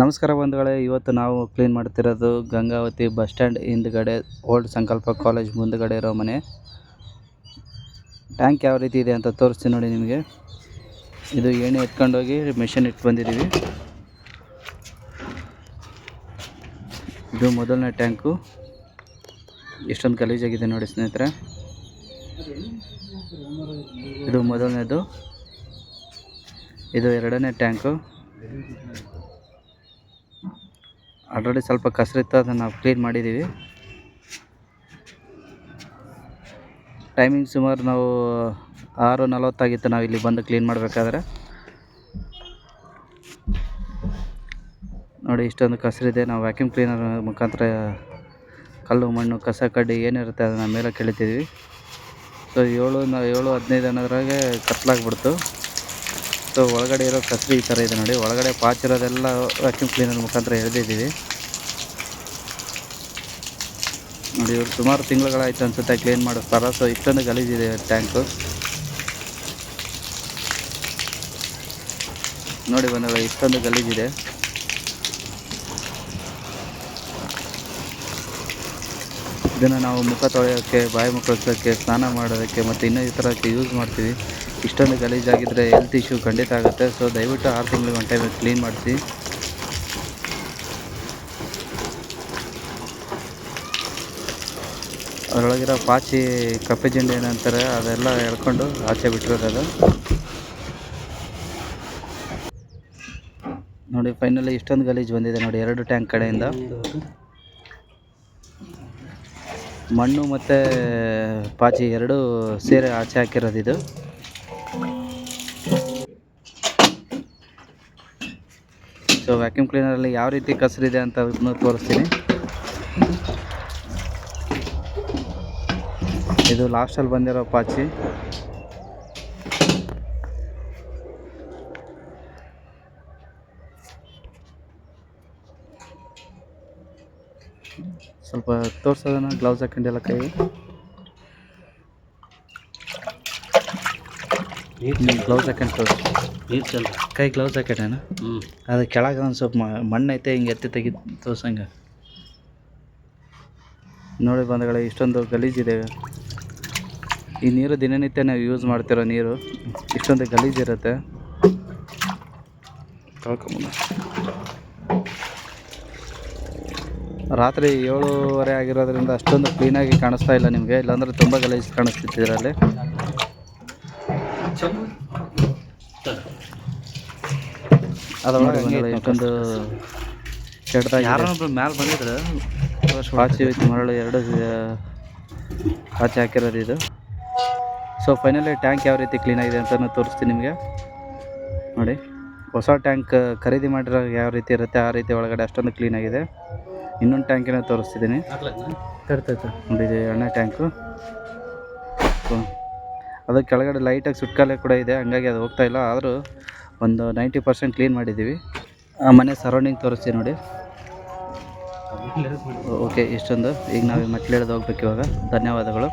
ನಮಸ್ಕಾರ ಬಂಧುಗಳೇ, ಇವತ್ತು ನಾವು ಕ್ಲೀನ್ ಮಾಡ್ತಿರೋದು ಗಂಗಾವತಿ ಬಸ್ ಸ್ಟ್ಯಾಂಡ್ ಹಿಂದ್ಗಡೆ ಓಲ್ಡ್ ಸಂಕಲ್ಪ ಕಾಲೇಜ್ ಮುಂದ್ಗಡೆ ಇರೋ ಮನೆ. ಟ್ಯಾಂಕ್ ಯಾವ ರೀತಿ ಇದೆ ಅಂತ ತೋರಿಸ್ತೀನಿ ನೋಡಿ ನಿಮಗೆ. ಇದು ಏಣಿ ಎತ್ಕೊಂಡೋಗಿ ಮೆಷಿನ್ ಇಟ್ಟು ಬಂದಿದ್ದೀವಿ ಇದು ಮೊದಲನೇ ಟ್ಯಾಂಕು ಎಷ್ಟೊಂದು ಗಲೀಜಾಗಿದೆ ನೋಡಿ ಸ್ನೇಹಿತರೆ. ಇದು ಮೊದಲನೇದು. ಇದು ಎರಡನೇ ಟ್ಯಾಂಕು ಆಲ್ರೆಡಿ ಸ್ವಲ್ಪ ಕಸರಿತ್ತು ಅದನ್ನು ನಾವು ಕ್ಲೀನ್ ಮಾಡಿದ್ದೀವಿ ಟೈಮಿಂಗ್ ಸುಮಾರು ನಾವು ಆರು ನಲವತ್ತಾಗಿತ್ತು ನಾವು ಇಲ್ಲಿ ಬಂದು ಕ್ಲೀನ್ ಮಾಡಬೇಕಾದ್ರೆ. ನೋಡಿ ಇಷ್ಟೊಂದು ಕಸರಿದೆ, ನಾವು ವ್ಯಾಕ್ಯೂಮ್ ಕ್ಲೀನರ್ ಮುಖಾಂತರ ಕಲ್ಲು, ಮಣ್ಣು, ಕಸ, ಕಡ್ಡಿ ಏನಿರುತ್ತೆ ಅದನ್ನು ಮೇಲೆ ಕೆಳಿತಿದ್ವಿ ಸೊ ಏಳು ನ ಏಳು ಹದಿನೈದು ಅನ್ನೋದ್ರಾಗೆ ಕತ್ಲಾಗ್ಬಿಡ್ತು. ಸೊ ಒಳಗಡೆ ಇರೋ ಕಸರಿ ಈ ಥರ ಇದೆ ನೋಡಿ. ಒಳಗಡೆ ಪಾಚಿರೋದೆಲ್ಲ ವ್ಯಾಕ್ಯೂಮ್ ಕ್ಲೀನರ್ ಮುಖಾಂತರ ಎಳೆದಿದ್ದೀವಿ. ನೋಡಿ, ಇವರು ಸುಮಾರು ತಿಂಗಳುಗಳಾಯ್ತು ಅನ್ಸುತ್ತೆ ಕ್ಲೀನ್ ಮಾಡಿಸ್ತಾರ ಸೊ ಇಷ್ಟೊಂದು ಗಲೀಜಿದೆ ಟ್ಯಾಂಕು ನೋಡಿ ಬಂದಾಗ ಇಷ್ಟೊಂದು ಗಲೀಜಿದೆ. ಇದನ್ನು ನಾವು ಮುಖ ತೊಳೆಯೋಕ್ಕೆ, ಬಾಯಿ ಮುಕ್ಕಳಿಸೋಕ್ಕೆ ಸ್ನಾನ ಮಾಡೋದಕ್ಕೆ ಮತ್ತು ಇನ್ನೂ ಈ ಥರಕ್ಕೆ ಯೂಸ್ ಮಾಡ್ತೀವಿ. ಇಷ್ಟೊಂದು ಗಲೀಜಾಗಿದ್ದರೆ ಹೆಲ್ತ್ ಇಶ್ಯೂ ಖಂಡಿತ ಆಗುತ್ತೆ. ಸೊ ದಯವಿಟ್ಟು ಆರು ತಿಂಗಳಿಗೆ ಒನ್ ಟೈಮ್ ಕ್ಲೀನ್ ಮಾಡಿಸಿ. ಅದರೊಳಗಿರೋ ಪಾಚಿ, ಕಪ್ಪೆ ಜೆಂಡು ಏನಂತಾರೆ, ಅದೆಲ್ಲ ಎಳ್ಕೊಂಡು ಆಚೆ ಬಿಟ್ಟಿರೋದು ನೋಡಿ ಫೈನಲಿ ಇಷ್ಟೊಂದು ಗಲೀಜು ಬಂದಿದೆ ನೋಡಿ, ಎರಡು ಟ್ಯಾಂಕ್ ಕಡೆಯಿಂದ. ಮಣ್ಣು ಮತ್ತು ಪಾಚಿ ಎರಡೂ ಸೇರಿ ಆಚೆ ಹಾಕಿರೋದು ಇದು. ಸೊ ವ್ಯಾಕ್ಯೂಮ್ ಕ್ಲೀನರಲ್ಲಿ ಯಾವ ರೀತಿ ಕಸರಿದೆ ಅಂತ ತೋರಿಸ್ತೀನಿ. ಇದು ಲಾಸ್ಟಲ್ಲಿ ಬಂದಿರೋ ಪಾಚಿ. ಸ್ವಲ್ಪ ತೋರ್ಸೋದನ್ನ ಗ್ಲೌಸ್ ಹಾಕೊಂಡಿಲ್ಲ ಕೈ. ಗ್ಲೌಸ್ ಹಾಕೊಂಡು ತೋರಿಸಿ. ನೀರು ಚೆಲ್ಲ ಕೈ ಗ್ಲೌಸ್ ಹಾಕೊಂಡೇನ ಹ್ಞೂ ಅದು ಕೆಳಗೆ ಒಂದು ಸ್ವಲ್ಪ ಮ- ಮಣ್ಣೈತೆ ಹಿಂಗೆ ಎತ್ತಿ ತೆಗಿ ತೋರ್ಸಂಗೆ. ನೋಡಿ ಬಂದಗಳ ಇಷ್ಟೊಂದು ಗಲೀಜಿದೆ ಈ ನೀರು ದಿನನಿತ್ಯ ನಾವು ಯೂಸ್ ಮಾಡ್ತಿರೋ ನೀರು ಇಷ್ಟೊಂದು ಗಲೀಜಿರುತ್ತೆ ತೊಳ್ಕೊಂಬಂದ ರಾತ್ರಿ ಏಳುವರೆ ಆಗಿರೋದ್ರಿಂದ ಅಷ್ಟೊಂದು ಕ್ಲೀನಾಗಿ ಕಾಣಿಸ್ತಾ ಇಲ್ಲ ನಿಮಗೆ. ಇಲ್ಲಾಂದ್ರೆ ತುಂಬ ಗಲೀಜು ಕಾಣಿಸ್ತಿತ್ತು ಇದರಲ್ಲಿ. ಅದರೊಳಗೆ ಇಷ್ಟೊಂದು ಕೆಟ್ಟದಾಗಿ ಮ್ಯಾಲೆ ಬಂದಿದ್ರೆ. ಪಾಚಿ ವಿತ್ ಮರಳು ಎರಡು ಆಚೆ ಪಾಚಿ ಹಾಕಿರೋದು ಇದು. ಸೊ ಫೈನಲಿ ಟ್ಯಾಂಕ್ ಯಾವ ರೀತಿ ಕ್ಲೀನ್ ಆಗಿದೆ ಅಂತಲೂ ತೋರಿಸ್ತೀನಿ ನಿಮಗೆ. ನೋಡಿ ಹೊಸ ಟ್ಯಾಂಕ್ ಖರೀದಿ ಮಾಡಿರೋ ಯಾವ ರೀತಿ ಇರುತ್ತೆ ಆ ರೀತಿ ಒಳಗಡೆ ಅಷ್ಟೊಂದು ಕ್ಲೀನ್ ಆಗಿದೆ. ಇನ್ನೊಂದು ಟ್ಯಾಂಕಿನ ತೋರಿಸ್ತಿದ್ದೀನಿ. ತರ್ತೈತೆ. ನೋಡಿ ಇದು ಎಣ್ಣೆ ಟ್ಯಾಂಕು ಅದು ಕೆಳಗಡೆ ಲೈಟಾಗಿ ಸುಟ್ಕಾಲೆ ಕೂಡ ಇದೆ ಹಂಗಾಗಿ ಅದು ಹೋಗ್ತಾ ಇಲ್ಲ. ಆದರೂ ಒಂದು ನೈಂಟಿ ಪರ್ಸೆಂಟ್ ಕ್ಲೀನ್ ಮಾಡಿದ್ದೀವಿ. ಆ ಮನೆ ಸರೌಂಡಿಂಗ್ ತೋರಿಸ್ತೀನಿ ನೋಡಿ. ಓಕೆ ಇಷ್ಟೊಂದು. ಈಗ ನಾವು ಮೆಟ್ಲು ಇಳಿದು ಹೋಗ್ಬೇಕು ಇವಾಗ. ಧನ್ಯವಾದಗಳು.